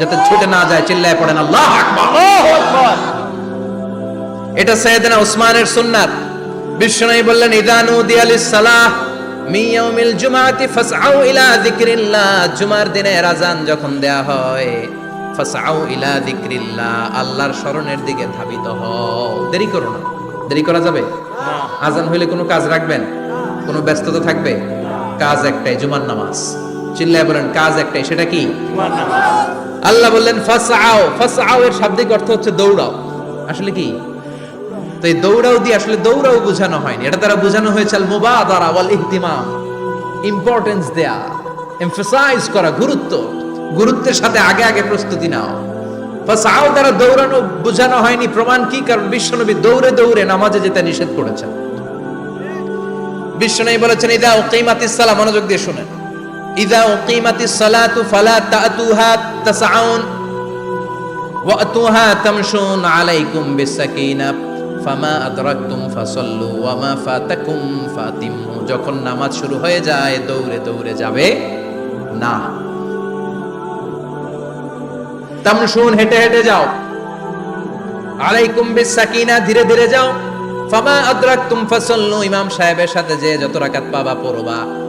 যাতে ছুটে না যায় চিল্লায় পড়েন আল্লাহ আকবার। এটা সৈয়দনা উসমানের সুন্নাত। বিশ্বনবী বললেন ইদানু দিয়ালিস সালাহ মি ইয়াউমিল জুমাতি ফাসআউ ইলা যিকরিল্লাহ। জুমার দিনে আজান যখন দেয়া হয় ফাসাউ ইলা যিকরিল্লাহ আল্লাহর স্মরণের দিকে ধাবিত হও। দেরি করো না। দেরি করা যাবে? আজান হইলে কোনো কাজ রাখবেন? কোনো ব্যস্ততা থাকবে? কাজ একটাই জুমার নামাজ। চিল্লায় বলেন কাজ একটাই সেটা কি? আল্লাহ বললেন ফাসাও ফাসাও এর শাব্দিক অর্থ হচ্ছে দৌড়াও। আসলে কি? তো এই দৌড়াও দিয়ে আসলে দৌড়াও বোঝানো হয়নি। এটা দ্বারা বোঝানো হয়েছে আল মুবাদারা ওয়াল ইহতিমাম ইম্পর্টেন্স দেয়া এমফাসাইজ করা গুরুত্ব। গুরুত্বের সাথে আগে আগে প্রস্তুতি নাও। ফাসাও দ্বারা দৌড়ানো বোঝানো হয়নি। প্রমাণ কি? কারণ বিশ্বনবী দৌড়ে দৌড়ে নামাজে যেতে নিষেধ করেছেন। বিশ্বনবী বলেছেন ইদা উকিমাতিস সালাহ মনোযোগ দিয়ে শুনেন। ইদা উকিমাতিস সালাতু ফালা তাতুহা তামশুন আলাইকুম বিসাকিনা, ফামা আদরাকতুম যখন নামাজ শুরু হয়ে যায়, দৌড়ে দৌড়ে যাবে না। তামশুন হেঁটে হেঁটে যাও। আলাইকুম বিসাকিনা, ধীরে ধীরে যাও। ফামা আদরাকতুম ফাসাল্লু। ইমাম সাহেবের সাথে যে যত রাকাত পাবা, পড়বা।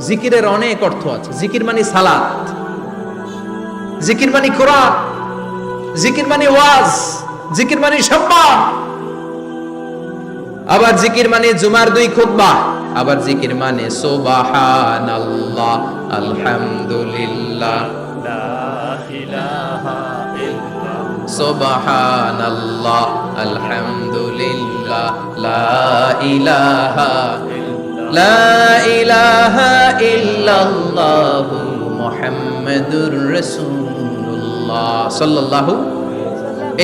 জিকিরের অনেক অর্থ আছে। জিকির মানে সালাত। জিকির মানে কোরআন। জিকির মানে ওয়াজ। জিকির মানে সম্মান। আবার জিকির মানে জুমার দুই খুতবা। আবার জিকির মানে সুবহানাল্লাহ, আলহামদুলিল্লাহ। সুবহানাল্লাহ, আলহামদুলিল্লাহ, লা ইলাহা লা ইলাহা ইল্লাল্লাহু মুহাম্মাদুর রাসূলুল্লাহ সাল্লাল্লাহু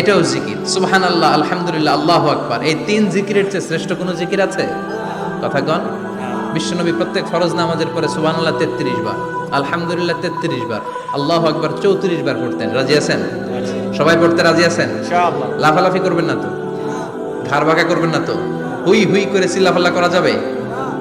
এটাও জিকির। সুবহানাল্লাহ আলহামদুলিল্লাহ আল্লাহু আকবার। এই তিন জিকিরের চেয়ে শ্রেষ্ঠ কোনো জিকির আছে? কথা গণ বিশ্বনবী প্রত্যেক ফরজ নামাজের পরে সুবহানাল্লাহ তেত্রিশ বার আলহামদুলিল্লাহ তেত্রিশ বার আল্লাহু আকবার চৌত্রিশ বার পড়তেন। রাজি আছেন? সবাই পড়তে রাজি আছেন? লাফালাফি করবেন না তো? ঘাড় বাঁকা করবেন না তো? হুই হুই করে চিল্লাফাল্লা করা যাবে?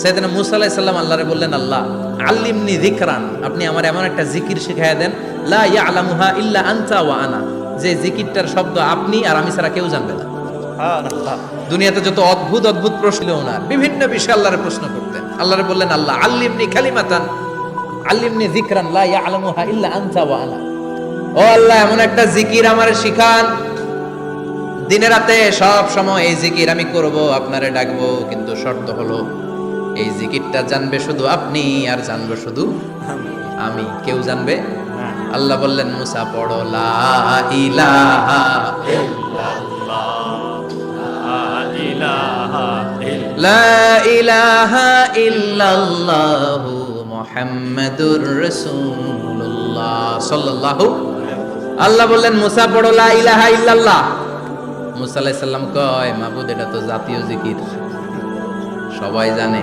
সাইয়েদনা মুসা আলাইহিস সালাম আল্লাহরে বললেন আল্লাহ আল্লিমনি জিকরান আপনি আমার এমন একটা জিকির শিখাইয়া দেন লা ইয়ালামুহা ইল্লা আনতা ওয়া আনা। যে জিকিরটার শব্দ আপনি আর আমি ছাড়া কেউ জানবে না। দুনিয়াতে যত অদ্ভুত অদ্ভুত প্রশ্ন ওনার বিভিন্ন বিষয়ে আল্লাহরে প্রশ্ন করতেন। আল্লাহরে বললেন আল্লাহ আল্লিমনি কালিমাতান। আল্লিমনি যিকরান লা ইয়ালামুহা ইল্লা আনতা ওয়া আনা। ও আল্লাহ এমন একটা জিকির আমারে শিখান। দিনে রাতে সব সময় এই জিকির আমি করব আপনারে ডাকবো কিন্তু শর্ত হলো এই জিকিরটা জানবে শুধু আপনি আর জানবে শুধু আমি। কেউ জানবে? আল্লাহ বললেন, মুসা, পড়ো, লা ইলাহা লা ইলাহা ইল্লাল্লাহু মুহাম্মাদুর রাসূলুল্লাহ সাল্লাল্লাহু আল্লাহ বললেন, মুসা, পড়ো, লা ইলাহা ইল্লাল্লাহ। মুসা আলাইহিস সালাম কয়, মাবুদ, এটা তো জাতীয় জিকির। সবাই জানে।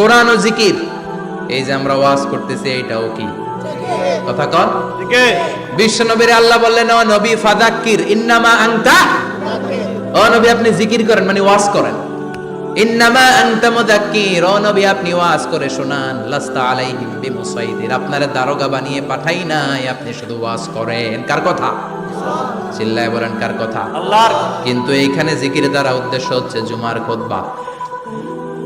কোরআন ও জিকির। এই যে আমরা ওয়াজ করতেছি এইটাও কি? কথা কন। বিশ্ব নবীর আল্লাহ বললেন ও নবী ফাদাক্কির ইন্নামা আনতা। ও নবী আপনি জিকির করেন মানে ওয়াজ করেন। ইন্নামা আনতা মুদাক্কির ও নবী আপনি ওয়াজ করে শোনান। লাস্তা আলাইহিম বিমুসাইদির। আপনারে দারোগা বানিয়ে পাঠাই নাই আপনি শুধু ওয়াজ করেন। কার কথা? চিল্লায় বলেন কার কথা? আল্লাহর। কিন্তু এইখানে জিকির দ্বারা উদ্দেশ্য হচ্ছে জুমার খুতবা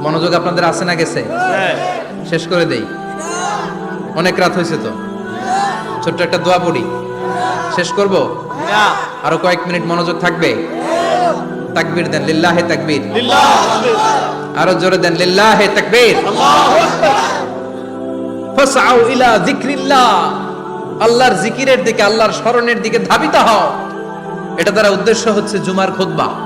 মনোযোগ আপনাদের আছে না গেছে? শেষ করে দেই। অনেক রাত হয়েছে তো। ছোট্ট একটা দোয়া পড়ি। শেষ করব? আরও কয়েক মিনিট মনোযোগ থাকবে? তাকবীর দেন, লিল্লাহে তাকবীর। আরও জোরে দেন, লিল্লাহে তাকবীর। ফাসআউ ইলা যিকরিল্লাহ। আল্লাহর জিকিরের দিকে, আল্লাহর স্মরণের দিকে ধাবিত হও। এটা দ্বারা উদ্দেশ্য হচ্ছে জুমার খুতবা।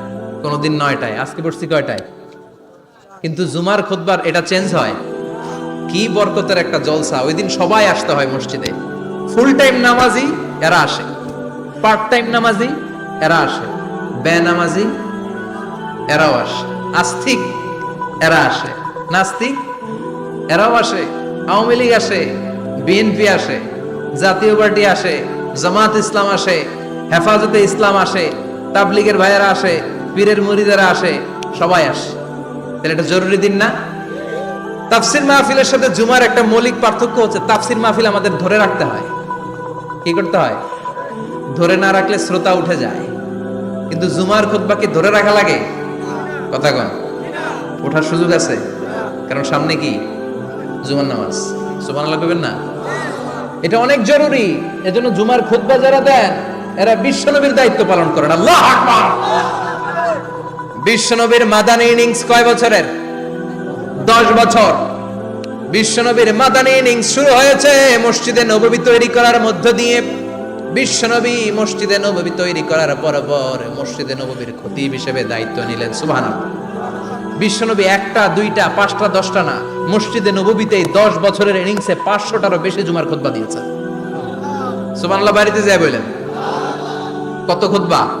কোনোদিন নয়টায়, আজকে পড়ছি কয়টায়? কিন্তু জুমার খুতবার এটা চেঞ্জ হয়। কি বরকতের একটা জলসা ওই দিন সবাই আসতে হয় মসজিদে। ফুল টাইম নামাজি, এরা আসে। পার্ট টাইম নামাজি, এরা আসে। বে নামাজি এরাও আসে। আস্তিক, এরা আসে। নাস্তিক, এরাও আসে। আওয়ামী লীগ আসে, বিএনপি আসে, জাতীয় পার্টি আসে, জামাত ইসলাম আসে, হেফাজতে ইসলাম আসে, তাবলিগের ভাইয়েরা আসে পীরের মুরিদেরা আসে, সবাই আসে। তাহলে এটা জরুরি দিন না? তাফসির মাহফিলের সাথে জুমার একটা মৌলিক পার্থক্য হচ্ছে, তাফসির মাহফিল আমাদের ধরে রাখতে হয়। কি করতে হয়? ধরে না রাখলে শ্রোতা উঠে যায়। কিন্তু জুমার খুতবা কি ধরে রাখা লাগে? কথা কন। ওঠার সুযোগ আছে? কারণ সামনে কি? জুমার নামাজ। সুমান লাগবেন না? এটা অনেক জরুরি। এজন্য জুমার খুতবা যারা দেন, এরা বিশ্বনবীর দায়িত্ব পালন করেন। আল্লাহ আকবার! বিশ্বনবীর মাদানী ইনিংস কয় বছরের? দশ বছর। বিশ্বনবীর মাদানী ইনিংস শুরু হয়েছে মসজিদে নববী তৈরি করার মধ্য দিয়ে। বিশ্বনবী মসজিদে নববী তৈরি করার পর পর মসজিদে নববীর খতিব হিসেবে দায়িত্ব নিলেন। সুবহানাল্লাহ। বিশ্বনবী একটা, দুইটা, পাঁচটা, দশটা না, মসজিদে নববীতে দশ বছরের ইনিংসে পাঁচশোটারও বেশি জুমার খুতবা দিয়েছে। সুবহানাল্লাহ, বাড়িতে যায় বললেন কত খুতবা?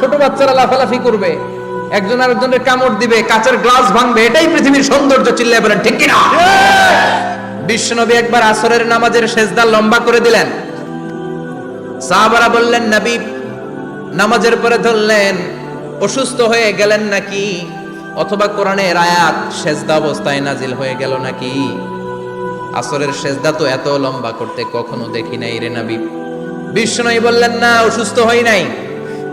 ছোট বাচ্চারা লাফালাফি করবে, একজন আরেকজনের কামড় দিবে, কাঁচের গ্লাস ভাঙবে, এটাই পৃথিবীর সৌন্দর্য চিল্লায় বলেন, ঠিক কিনা? বিশ্বনবী একবার আসরের নামাজের শেষদা লম্বা করে দিলেন। সাহাবারা বললেন, নবী, নামাজের পরে ধরলেন, অসুস্থ হয়ে গেলেন নাকি? অথবা কোরআনের আয়াত সেজদা অবস্থায় নাজিল হয়ে গেল নাকি? আসরের সেজদা তো এত লম্বা করতে কখনো দেখি নাই রে নবী। বিষ্ণুই বললেন, না, অসুস্থ হই নাই।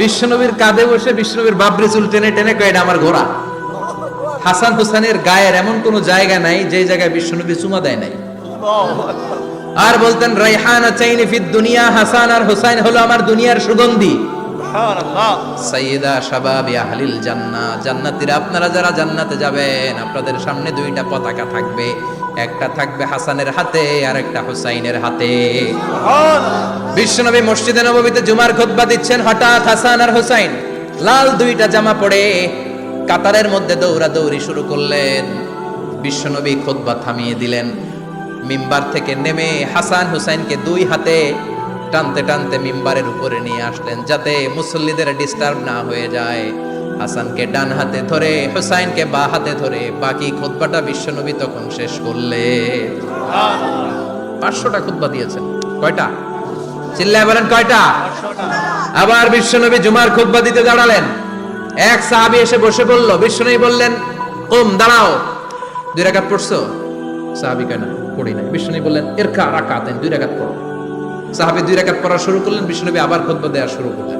বিশ্বনবীর কাঁধে বসে বিশ্বনবীর বাবরি চুল টেনে টেনে কয়ে আমার ঘোড়া। হাসান হুসাইনের গায়ের এমন কোন জায়গা নাই যে জায়গায় বিশ্বনবী চুমা দেয় নাই। আর বলতেন রাইহানা চাইনি ফিদ দুনিয়া হাসান আর হুসাইন হলো আমার দুনিয়ার সুগন্ধি। সাইয়্যিদা শাবাবি আহলিল জান্নাহ জান্নাতীরা আপনারা যারা জান্নাতে যাবেন আপনাদের সামনে দুইটা পতাকা থাকবে। একটা থাকবে হাসানের হাতে আর একটা হুসাইনের হাতে। বিশ্বনবী মসজিদে নববীতে জুমার খুতবা দিচ্ছেন হঠাৎ হাসান আর হুসাইন। লাল দুইটা জামা পরে কাতারের মধ্যে দৌড়াদৌড়ি শুরু করলেন। বিশ্বনবী খুতবা থামিয়ে দিলেন। মিম্বার থেকে নেমে হাসান হুসাইনকে দুই হাতে টানতে টানতে মিম্বারের উপরে নিয়ে আসলেন যাতে মুসল্লিদের ডিস্টার্ব না হয়ে যায়। হাসানকে ডান হাতে ধরে, হুসাইনকে বা হাতে ধরে, বাকি খুতবাটা বিশ্বনবী তখন শেষ করলে। পাঁচশোটা খুতবা দিয়েছেন। কয়টা? চিল্লায় বলেন কয়টা? আবার বিশ্বনবী জুমার খুতবা দিতে দাঁড়ালেন। এক সাহাবী এসে বসে বলল, বিশ্বনবী বললেন ওম দাঁড়াও। দুই রাকাত পড়ছো? সাহাবি কেন পড়ি নাই। বিশ্বনবী বললেন এর কা রাকাতেন দুই রাকাত পড়ো। সাহাবী দুই রাকাত পড়া শুরু করলেন, বিশ্বনবী আবার খুতবা দেওয়া শুরু করলেন।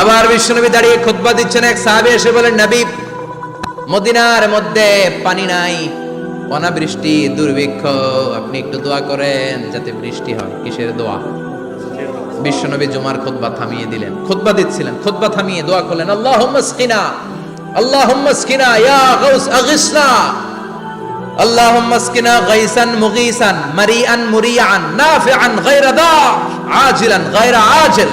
আবার বিশ্বনবী দাঁড়িয়ে খুতবা দিচ্ছেন এক সাহাবী, এসে বলেন, নবী, মদিনার মধ্যে পানি নাই, অনাবৃষ্টি দুর্ভিক্ষ, আপনি একটু দোয়া করেন যাতে বৃষ্টি হয়। কিসের দোয়া? বিশ্বনবী জুমার খুতবা থামিয়ে দিলেন। খুতবা দিচ্ছিলেন, খুতবা থামিয়ে দোয়া করলেন, আল্লাহুম্মা স্কিনা আল্লাহুম্মা স্কিনা ইয়া গাউস, আগিসনা, আল্লাহুম্মা স্কিনা গাইসান মুগীসান, মারিআন মুরিআন, নাফিআন গায়রা দা, আজিলান আজিল।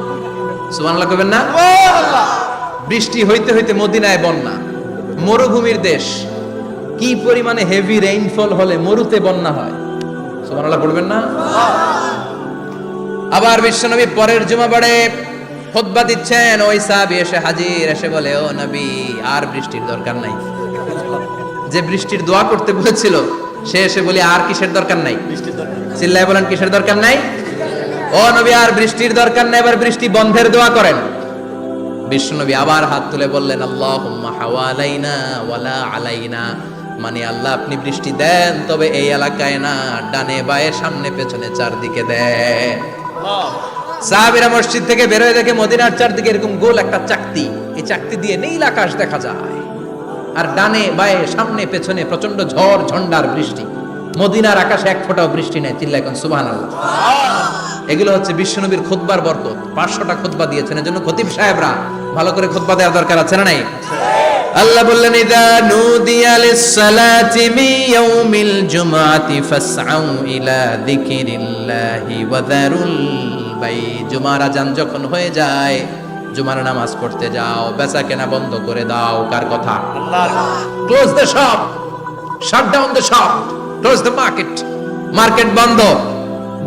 সুবহানাল্লাহ কবেন না? বৃষ্টি হইতে হইতে মদিনায় বন্যা মরুভূমির দেশ। কি পরিমাণে হেভি রেইনফল হলে মরুতে বন্যা হয়? সুবহানাল্লাহ পড়বেন না? আবার বিশ্বনবী পরের জুমাবারে খুতবা দিচ্ছেন ওই সাহাবী এসে হাজির এসে বলে ও নবী আর বৃষ্টির দরকার নাই। যে বৃষ্টির দোয়া করতে বলেছিল সে এসে বলি আর কিসের দরকার নাই। চিল্লায় বলেন কিসের দরকার নাই? ও আর বৃষ্টির দরকার নাই, এবার বৃষ্টি বন্ধের দোয়া করেন। বিশ্বনবী আবার হাত তুলে বললেন, আল্লাহুম্মা হাওয়ালাইনা ওয়ালা আলাইনা। মানে আল্লাহ, আপনি বৃষ্টি দেন, তবে এই এলাকায় না, ডানে বায়ে, সামনে পেছনে চারদিকে দেন। সাহাবিরা মসজিদ থেকে বের হয়ে দেখে মদিনার চারদিকে এরকম গোল একটা চাকতি। এই চাকতি দিয়ে নীল আকাশ দেখা যায়। আর ডানে বায়ে, সামনে পেছনে প্রচণ্ড ঝড় ঝন্ডার বৃষ্টি। মদিনার আকাশে এক ফোঁটাও বৃষ্টি নেই চিল্লা এখন সুবহানাল্লাহ। এগুলো হচ্ছে বিশ্বনবীর খুতবার বরকত। পাঁচশোটা খুতবা দিয়েছেন এজন্য খতিব সাহেবরা ভালো করে খুতবা দেওয়ার দরকার আছে না নাই? আল্লাহ বললেন ইদা নুদিয়া লিস-সালাতি মিন ইয়াউমিল জুমআতি ফাসআউ ইলা যিকিরিল্লাহি ওয়া যারুল বাই জুমার আজান যখন হয়ে যায় জুমার নামাজ পড়তে যাও বেচা কেনা বন্ধ করে দাও কার কথা? Close the shop shut down the shop close the market market বন্ধ।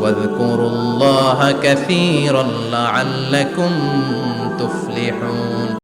واذكروا الله كثيرا لعلكم تفلحون.